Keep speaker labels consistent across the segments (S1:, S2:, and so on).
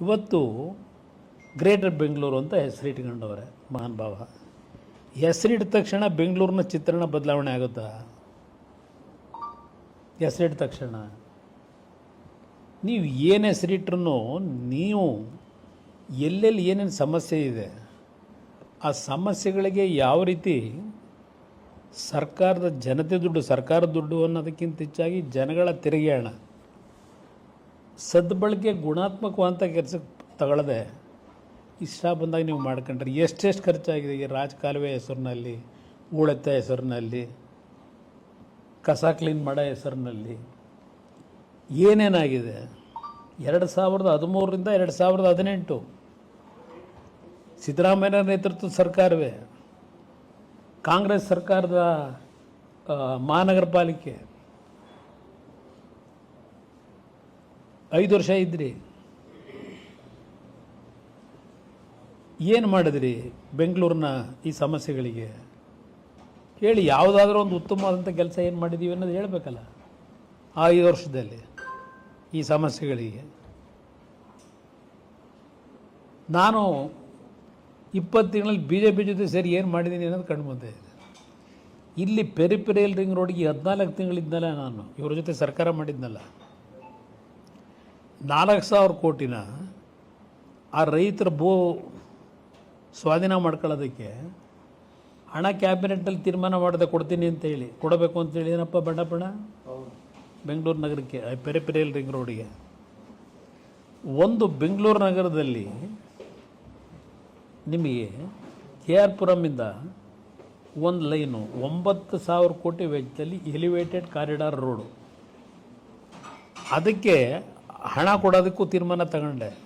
S1: ಇವತ್ತು ಗ್ರೇಟರ್ ಬೆಂಗಳೂರು ಅಂತ ಹೆಸರಿಟ್ಕೊಂಡವ್ರೆ ಮಹಾನ್ ಭಾವ. ಹೆಸರಿಟ್ಟ ತಕ್ಷಣ ಬೆಂಗಳೂರಿನ ಚಿತ್ರಣ ಬದಲಾವಣೆ ಆಗುತ್ತಾ? ಹೆಸರಿಟ್ಟ ತಕ್ಷಣ. ನೀವು ಏನು ಹೆಸರಿಟ್ರು ನೀವು ಎಲ್ಲೆಲ್ಲಿ ಏನೇನು ಸಮಸ್ಯೆ ಇದೆ, ಆ ಸಮಸ್ಯೆಗಳಿಗೆ ಯಾವ ರೀತಿ ಸರ್ಕಾರದ ಜನತೆ ದುಡ್ಡು ಸರ್ಕಾರದ ದುಡ್ಡು ಅನ್ನೋದಕ್ಕಿಂತ ಹೆಚ್ಚಾಗಿ ಜನಗಳ ತೆರಿಗೆ ಹಣ ಸದ್ಬಳಕೆ ಗುಣಾತ್ಮಕವಂತ ಕೆಲಸಕ್ಕೆ ತಗೊಳ್ಳದೆ ಇಷ್ಟ ಬಂದಾಗ ನೀವು ಮಾಡ್ಕೊಂಡ್ರೆ. ಎಷ್ಟೆಷ್ಟು ಖರ್ಚಾಗಿದೆ ಈ ರಾಜಕಾಲುವೆ ಹೆಸರಿನಲ್ಲಿ ಹೂಳೆತ್ತ ಹೆಸರಿನಲ್ಲಿ, ಕಸ ಕ್ಲೀನ್ ಮಾಡೋ ಹೆಸರಿನಲ್ಲಿ, ಏನೇನಾಗಿದೆ? ಎರಡು ಸಾವಿರದ ಹದಿಮೂರರಿಂದ ಎರಡು ಸಾವಿರದ ಹದಿನೆಂಟು. ಸಿದ್ದರಾಮಯ್ಯ ನೇತೃತ್ವದ ಸರ್ಕಾರವೇ. ಕಾಂಗ್ರೆಸ್ ಸರ್ಕಾರದ ಮಹಾನಗರ ಪಾಲಿಕೆ ಐದು ವರ್ಷ ಇದ್ರಿ. ಏನು ಮಾಡಿದ್ರಿ ಬೆಂಗಳೂರಿನ ಈ ಸಮಸ್ಯೆಗಳಿಗೆ? ಹೇಳಿ ಯಾವುದಾದ್ರೂ ಒಂದು ಉತ್ತಮವಾದಂಥ ಕೆಲಸ ಏನು ಮಾಡಿದ್ದೀವಿ ಅನ್ನೋದು ಹೇಳಬೇಕಲ್ಲ. ಆ ಐದು ವರ್ಷದಲ್ಲಿ ಈ ಸಮಸ್ಯೆಗಳಿಗೆ. ನಾನು ಇಪ್ಪತ್ತು ತಿಂಗಳಲ್ಲಿ ಬಿ ಜೆ ಪಿ ಜೊತೆ ಸೇರಿ ಏನು ಮಾಡಿದ್ದೀನಿ ಅನ್ನೋದು ಕಂಡು ಇದೆ ಇಲ್ಲಿ ಪೆರಿಪೆರಿಯಲ್ ರಿಂಗ್ ರೋಡ್ಗೆ ಹದಿನಾಲ್ಕು ತಿಂಗಳಿದ್ನಲ್ಲ ನಾನು. ಇವ್ರ ಜೊತೆ ಸರ್ಕಾರ ಮಾಡಿದ್ನಲ್ಲ. ನಾಲ್ಕು ಸಾವಿರ ಕೋಟಿನ ಆ ರೈತರ ಭೂ ಸ್ವಾಧೀನ ಮಾಡ್ಕೊಳ್ಳೋದಕ್ಕೆ ಹಣ ಕ್ಯಾಬಿನೆಟ್ಟಲ್ಲಿ ತೀರ್ಮಾನ ಮಾಡದೆ ಕೊಡ್ತೀನಿ ಅಂತ ಹೇಳಿ. ಕೊಡಬೇಕು ಅಂತೇಳಿ ಏನಪ್ಪ ಬಣ್ಣ ಬಣ್ಣ ಬೆಂಗಳೂರು ನಗರಕ್ಕೆ ಪೆರೆ ಪೆರಿಪೆರಿಯಲ್ ರಿಂಗ್ ರೋಡಿಗೆ ಒಂದು ಬೆಂಗಳೂರು ನಗರದಲ್ಲಿ ನಿಮಗೆ ಕೆ ಆರ್ ಪುರಮಿಂದ ಒಂದು ಲೈನು ಒಂಬತ್ತು ಸಾವಿರ ಕೋಟಿ ವೆಚ್ಚದಲ್ಲಿ ಎಲಿವೇಟೆಡ್ ಕಾರಿಡಾರ್ ರೋಡು ಅದಕ್ಕೆ ಹಣ ಕೊಡೋದಕ್ಕೂ ತೀರ್ಮಾನ ತಗೊಂಡೆ.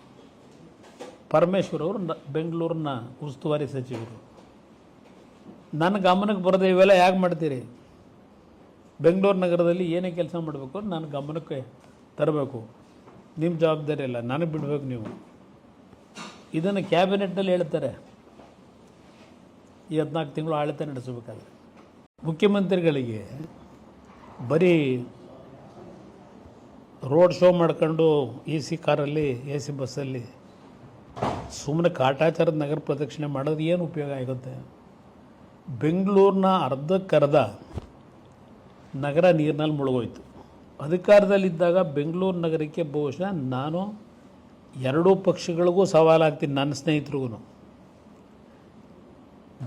S1: ಪರಮೇಶ್ವರ್ ಅವರು ಬೆಂಗಳೂರಿನ ಉಸ್ತುವಾರಿ ಸಚಿವರು. ನನ್ನ ಗಮನಕ್ಕೆ ಬರದೆ ಇವೆಲ್ಲ ಯಾಕೆ ಮಾಡ್ತೀರಿ? ಬೆಂಗಳೂರು ನಗರದಲ್ಲಿ ಏನೇ ಕೆಲಸ ಮಾಡಬೇಕು ನನ್ನ ಗಮನಕ್ಕೆ ತರಬೇಕು. ನಿಮ್ಮ ಜವಾಬ್ದಾರಿ ಇಲ್ಲ ನನಗೆ ಬಿಡಬೇಕು ನೀವು. ಇದನ್ನು ಕ್ಯಾಬಿನೆಟ್ನಲ್ಲಿ ಹೇಳ್ತಾರೆ. ಈ ಹದಿನಾಲ್ಕು ತಿಂಗಳು ಆಡಳಿತ ನಡೆಸಬೇಕಾದ್ರೆ. ಮುಖ್ಯಮಂತ್ರಿಗಳಿಗೆ ಬರೀ ರೋಡ್ ಶೋ ಮಾಡ್ಕೊಂಡು ಎ ಸಿ ಕಾರಲ್ಲಿ ಎ ಸಿ ಬಸ್ಸಲ್ಲಿ ಸುಮ್ಮನೆ ಕಾಟಾಚಾರದ ನಗರ ಪ್ರದಕ್ಷಿಣೆ ಮಾಡಿದ್ರೆ ಏನು ಉಪಯೋಗ ಆಗುತ್ತೆ? ಬೆಂಗಳೂರಿನ ಅರ್ಧಕ್ಕರ್ಧ ನಗರ ನೀರಿನಲ್ಲಿ ಮುಳುಗೋಯ್ತು. ಅಧಿಕಾರದಲ್ಲಿದ್ದಾಗ ಬೆಂಗಳೂರು ನಗರಕ್ಕೆ ಬಹುಶಃ ನಾನು ಎರಡೂ ಪಕ್ಷಗಳಿಗೂ ಸವಾಲಾಗ್ತೀನಿ, ನನ್ನ ಸ್ನೇಹಿತರಿಗೂ.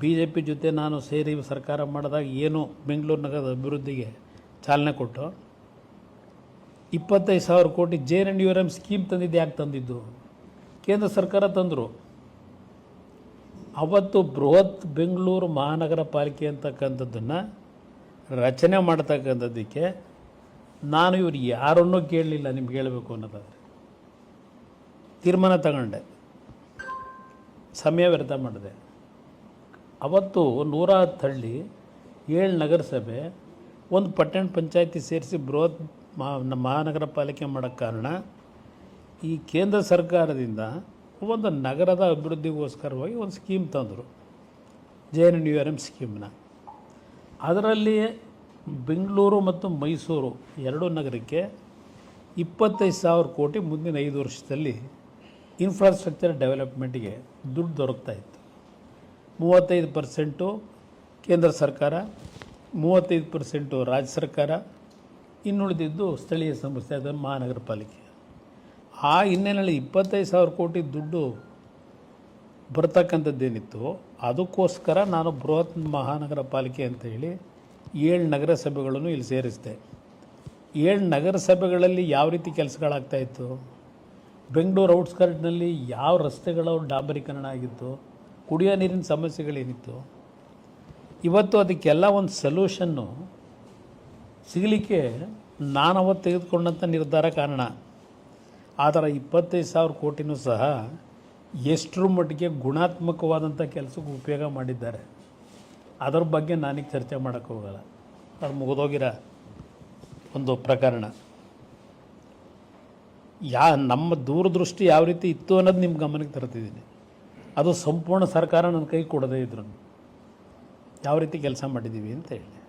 S1: ಬಿ ಜೆ ಪಿ ಜೊತೆ ನಾನು ಸೇರಿ ಸರ್ಕಾರ ಮಾಡಿದಾಗ ಏನು ಬೆಂಗಳೂರು ನಗರದ ಅಭಿವೃದ್ಧಿಗೆ ಚಾಲನೆ ಕೊಟ್ಟು? ಇಪ್ಪತ್ತೈದು ಸಾವಿರ ಕೋಟಿ J N U R M scheme ತಂದಿದ್ದು, ಯಾಕೆ ತಂದಿದ್ದು? ಕೇಂದ್ರ ಸರ್ಕಾರ ತಂದರು. ಅವತ್ತು ಬೃಹತ್ ಬೆಂಗಳೂರು ಮಹಾನಗರ ಪಾಲಿಕೆ ಅಂತಕ್ಕಂಥದ್ದನ್ನು ರಚನೆ ಮಾಡ್ತಕ್ಕಂಥದ್ದಕ್ಕೆ ನಾನು ಇವ್ರು ಯಾರನ್ನೂ ಕೇಳಲಿಲ್ಲ, ನಿಮ್ಗೆ ಹೇಳಬೇಕು ಅನ್ನೋದಾದರೆ. ತೀರ್ಮಾನ ತಗೊಂಡೆ. ಸಮಯ ವ್ಯರ್ಥ ಮಾಡಿದೆ. ಅವತ್ತು ನೂರ ಹತ್ತು ಹಳ್ಳಿ, ಏಳು ನಗರಸಭೆ, ಒಂದು ಪಟ್ಟಣ ಪಂಚಾಯತಿ ಸೇರಿಸಿ ಬೃಹತ್ ನಮ್ಮ ಮಹಾನಗರ ಪಾಲಿಕೆ ಮಾಡೋಕ್ಕೆ ಕಾರಣ ಈ ಕೇಂದ್ರ ಸರ್ಕಾರದಿಂದ ಒಂದು ನಗರದ ಅಭಿವೃದ್ಧಿಗೋಸ್ಕರವಾಗಿ ಒಂದು ಸ್ಕೀಮ್ ತಂದರು. J N U R M ಸ್ಕೀಮ್ನ. ಅದರಲ್ಲಿ ಬೆಂಗಳೂರು ಮತ್ತು ಮೈಸೂರು ಎರಡೂ ನಗರಕ್ಕೆ ಇಪ್ಪತ್ತೈದು ಸಾವಿರ ಕೋಟಿ ಮುಂದಿನ ಐದು ವರ್ಷದಲ್ಲಿ ಇನ್ಫ್ರಾಸ್ಟ್ರಕ್ಚರ್ ಡೆವಲಪ್ಮೆಂಟ್ಗೆ ದುಡ್ಡು ದೊರಕ್ತಾ ಇತ್ತು. ಮೂವತ್ತೈದು ಪರ್ಸೆಂಟು ಕೇಂದ್ರ ಸರ್ಕಾರ, ಮೂವತ್ತೈದು ಪರ್ಸೆಂಟು ರಾಜ್ಯ ಸರ್ಕಾರ ಇನ್ನುಳಿದಿದ್ದು ಸ್ಥಳೀಯ ಸಂಸ್ಥೆ ಅದು ಮಹಾನಗರ ಪಾಲಿಕೆ. ಆ ಹಿನ್ನೆಲೆಯಲ್ಲಿ ಇಪ್ಪತ್ತೈದು ಸಾವಿರ ಕೋಟಿ ದುಡ್ಡು ಬರ್ತಕ್ಕಂಥದ್ದೇನಿತ್ತು, ಅದಕ್ಕೋಸ್ಕರ ನಾನು ಬೃಹತ್ ಮಹಾನಗರ ಪಾಲಿಕೆ ಅಂತ ಹೇಳಿ ಏಳು ನಗರಸಭೆಗಳನ್ನು ಇಲ್ಲಿ ಸೇರಿಸಿದೆ. ಏಳು ನಗರಸಭೆಗಳಲ್ಲಿ ಯಾವ ರೀತಿ ಕೆಲಸಗಳಾಗ್ತಾಯಿತ್ತು ಬೆಂಗಳೂರು ಔಟ್ಸ್ಕರ್ಟ್ನಲ್ಲಿ ಯಾವ ರಸ್ತೆಗಳ ಡಾಂಬರೀಕರಣ ಆಗಿತ್ತು, ಕುಡಿಯೋ ನೀರಿನ ಸಮಸ್ಯೆಗಳೇನಿತ್ತು, ಇವತ್ತು ಅದಕ್ಕೆಲ್ಲ ಒಂದು ಸೊಲ್ಯೂಷನ್ನು ಸಿಗಲಿಕ್ಕೆ ನಾನು ಅವತ್ತು ತೆಗೆದುಕೊಂಡಂಥ ನಿರ್ಧಾರ ಕಾರಣ. ಆದರೆ ಇಪ್ಪತ್ತೈದು ಸಾವಿರ ಕೋಟಿನೂ ಸಹ ಎಷ್ಟರ ಮಟ್ಟಿಗೆ ಗುಣಾತ್ಮಕವಾದಂಥ ಕೆಲಸಕ್ಕೆ ಉಪಯೋಗ ಮಾಡಿದ್ದಾರೆ. ಅದರ ಬಗ್ಗೆ ನಾನೀಗ ಚರ್ಚೆ ಮಾಡೋಕ್ಕೆ ಹೋಗಲ್ಲ. ಅದು ಮುಗಿದೋಗಿರ ಒಂದು ಪ್ರಕರಣ. ಯಾ ನಮ್ಮ ದೂರದೃಷ್ಟಿ ಯಾವ ರೀತಿ ಇತ್ತು ಅನ್ನೋದು ನಿಮ್ಮ ಗಮನಕ್ಕೆ ತರ್ತಿದ್ದೀನಿ. ಅದು ಸಂಪೂರ್ಣ ಸರ್ಕಾರ ನನ್ನ ಕೈ ಕೊಡದೇ ಇದ್ರು. ಯಾವ ರೀತಿ ಕೆಲಸ ಮಾಡಿದ್ದೀವಿ ಅಂತ ಹೇಳಿ.